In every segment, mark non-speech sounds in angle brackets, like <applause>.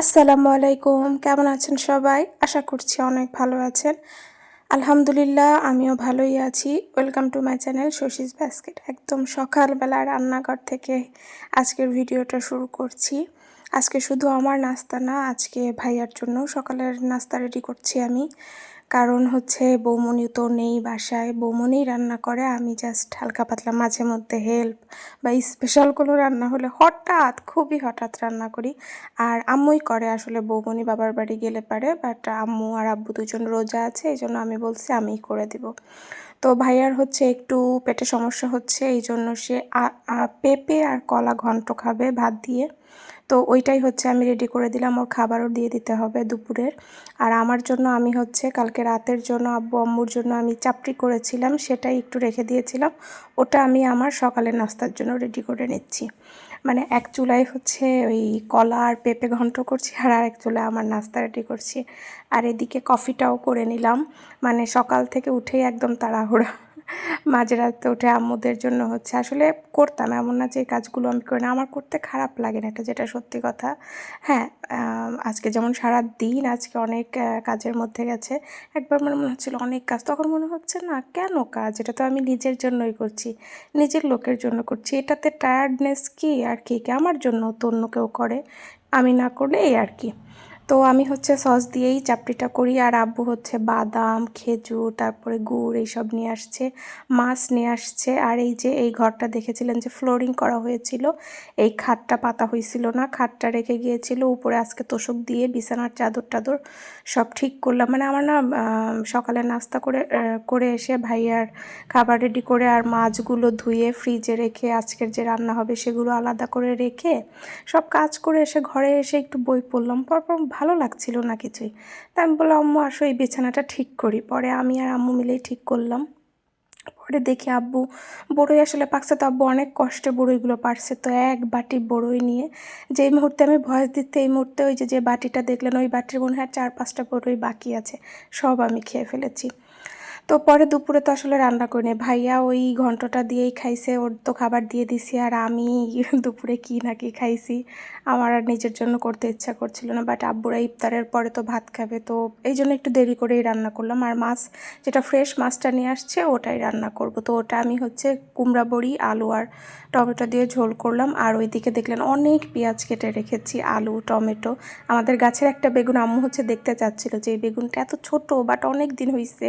আসসালামু আলাইকুম। কেমন আছেন সবাই? আশা করছি অনেক ভালো আছেন। আলহামদুলিল্লাহ, আমিও ভালোই আছি। Welcome to my channel Shashi's basket একদম সকালবেলা রান্নাঘর থেকে আজকের ভিডিওটা শুরু করছি। আজকে শুধু আমার নাস্তা না, আজকে ভাইয়ার জন্য সকালের নাস্তা রেডি করছি আমি। কারণ হচ্ছে বৌমনি তো নেই বাসায়। বৌমনি রান্না করে, আমি জাস্ট হালকা পাতলা মাঝে মধ্যে হেল্প বা স্পেশাল কোনো রান্না হলে হঠাৎ, খুবই হঠাৎ রান্না করি। আর আম্মুই করে আসলে বৌমনি বাবার বাড়ি গেলে পারে বাট আম্মু আর আব্বু দুজন রোজা আছে এই জন্য আমি বলছি আমিই করে দিব। তো ভাইয়ার হচ্ছে একটু পেটে সমস্যা হচ্ছে এই জন্য সে পেঁপে আর কলা ঘন্ট খাবে ভাত দিয়ে। তো ওইটাই হচ্ছে আমি রেডি করে দিলাম। ওর খাবারও দিয়ে দিতে হবে দুপুরের। আর আমার জন্য আমি হচ্ছে কালকে রাতের জন্য আব্বু আম্মুর জন্য আমি চাপড়ি করেছিলাম, সেটাই একটু রেখে দিয়েছিলাম। ওটা আমি আমার সকালের নাস্তার জন্য রেডি করে নিচ্ছি। মানে এক চুলায় হচ্ছে ওই কলা আর পেঁপে ঘন্ট করছি, আর আরেক চুলায় আমার নাস্তা রেডি করছি। আর এদিকে কফিটাও করে নিলাম। মানে সকাল থেকে উঠেই একদম তাড়াহুড়া। মাঝরাতে উঠে আম্মুদের জন্য হচ্ছে, আসলে করতাম এমন না যে কাজগুলো আমি করি না। আমার করতে খারাপ লাগে না এটা যেটা সত্যি কথা। হ্যাঁ আজকে যেমন সারা দিন আজকে অনেক কাজের মধ্যে গেছে, একবার মনে মনে হচ্ছিল অনেক কাজ। তখন মনে হচ্ছে না কেন কাজ? এটা তো আমি নিজের জন্যই করছি, নিজের লোকের জন্য করছি। এটাতে টায়ার্ডনেস কি আর কি? কি আমার জন্য তো অন্য কেউ করে? আমি না করলে এই আর কি। তো আমি হচ্ছে সস দিয়েই চাপড়িটা করি আর আব্বু হচ্ছে বাদাম, খেজুর, তারপরে গুড় এইসব নিয়ে আসছে, মাছ নিয়ে আসছে। আর এই যে এই ঘরটা দেখেছিলেন যে ফ্লোরিং করা হয়েছিল, এই খাটটা পাতা হয়েছিল না, খাটটা রেখে গিয়েছিল, উপরে আজকে তোষক দিয়ে বিছানার চাদর টাদর সব ঠিক করলাম। মানে আমার না সকালে নাস্তা করে করে এসে ভাইয়ার খাবার রেডি করে আর মাছগুলো ধুয়ে ফ্রিজে রেখে আজকের যে রান্না হবে সেগুলো আলাদা করে রেখে সব কাজ করে এসে ঘরে এসে একটু বই পড়লাম। পরপর ভালো লাগছিল না কিছুই। তা আমি বললাম, আম্মু, আসো, এই বিছানাটা ঠিক করি। পরে আমি আর আম্মু মিলেই ঠিক করলাম। পরে দেখি আব্বু বড়ই, আসলে পাকছে তো আব্বু অনেক কষ্টে বড়ইগুলো পারছে তো এক বাটি বড়ই নিয়ে। যেই মুহূর্তে আমি ভয়েস দিতে, এই মুহূর্তে ওই যে যে বাটিটা দেখলেন, ওই বাটির মনে হয় চার পাঁচটা বড়ই বাকি আছে, সব আমি খেয়ে ফেলেছি। তো পরে দুপুরে তো আসলে রান্না করিনি ভাইয়া ওই ঘন্টটা দিয়েই খাইছে, ওর তো খাবার দিয়ে দিছি আর আমি <laughs> দুপুরে কি না কি খাইছি, আমার আর নিজের জন্য করতে ইচ্ছা করছিল না। বাট আব্বুরা ইফতারের পরে তো ভাত খাবে, তো এই জন্য একটু দেরি করেই রান্না করলাম। আর মাছ, যেটা ফ্রেশ মাছটা নিয়ে আসছে, ওটাই রান্না করব। তো ওটা আমি হচ্ছে কুমড়া বড়ি, আলু আর টমেটো দিয়ে ঝোল করলাম। আর ওইদিকে দেখলেন অনেক পেঁয়াজ কেটে রেখেছি, আলু, টমেটো। আমাদের গাছের একটা বেগুন আম্মু হচ্ছে দেখতে চাচ্ছিল যে এই বেগুনটা এত ছোট বাট অনেক দিন হয়েছে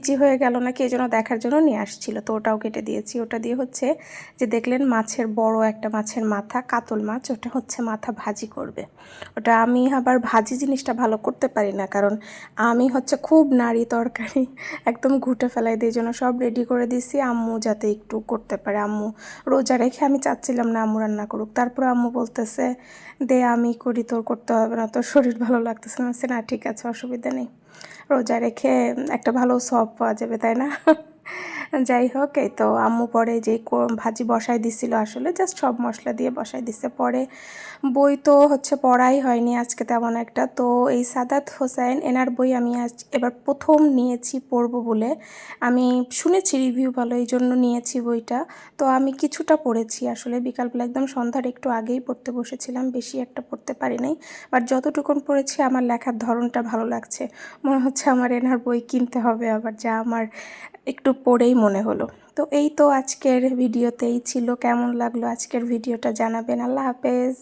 বিচি হয়ে গেল নাকি এই জন্য দেখার জন্য নিয়ে আসছিল। তো ওটাও কেটে দিয়েছি। ওটা দিয়ে হচ্ছে যে দেখলেন মাছের বড় একটা মাছের মাথা, কাতল মাছ, ওটা হচ্ছে মাথা ভাজি করবে। ওটা আমি আবার ভাজি জিনিসটা ভালো করতে পারি না, কারণ আমি হচ্ছে খুব নাড়ি তরকারি, একদম ঘুটে ফেলাই দিয়ে জন্য সব রেডি করে দিছি আম্মু যাতে একটু করতে পারে। আম্মু রোজা রেখে আমি চাচ্ছিলাম না আম্মু রান্না করুক। তারপরে আম্মু বলতেছে, দে, আমি করি, তোর করতে হবে না, তোর শরীর ভালো লাগতেছে না। না, ঠিক আছে, অসুবিধা নেই। রোজা রেখে একটা ভালো সব পাওয়া যাবে তাই না? যাই হোক, এই তো আম্মু পরে যেই ভাজি বসাই দিছিল আসলে জাস্ট সব মশলা দিয়ে বসাই দিচ্ছে পরে বই তো হচ্ছে পড়াই হয়নি আজকে তেমন একটা। তো এই সাদাত হোসাইন এনার বই আমি আজ এবার প্রথম নিয়েছি পড়ব বলে। আমি শুনেছি রিভিউ ভালো, এই জন্য নিয়েছি বইটা। তো আমি কিছুটা পড়েছি আসলে, বিকালবেলা একদম সন্ধ্যার একটু আগেই পড়তে বসেছিলাম, বেশি একটা পড়তে পারি নাই। বাট যতটুকুন পড়েছি, আমার লেখার ধরনটা ভালো লাগছে। মনে হচ্ছে আমার এনার বই কিনতে হবে, আবার যা আমার একটু পড়েই মনে হলো। তো এই তো আজকের ভিডিওতেই ছিল। কেমন লাগল আজকের ভিডিওটা জানাবেন? আল্লাহ হাফেজ।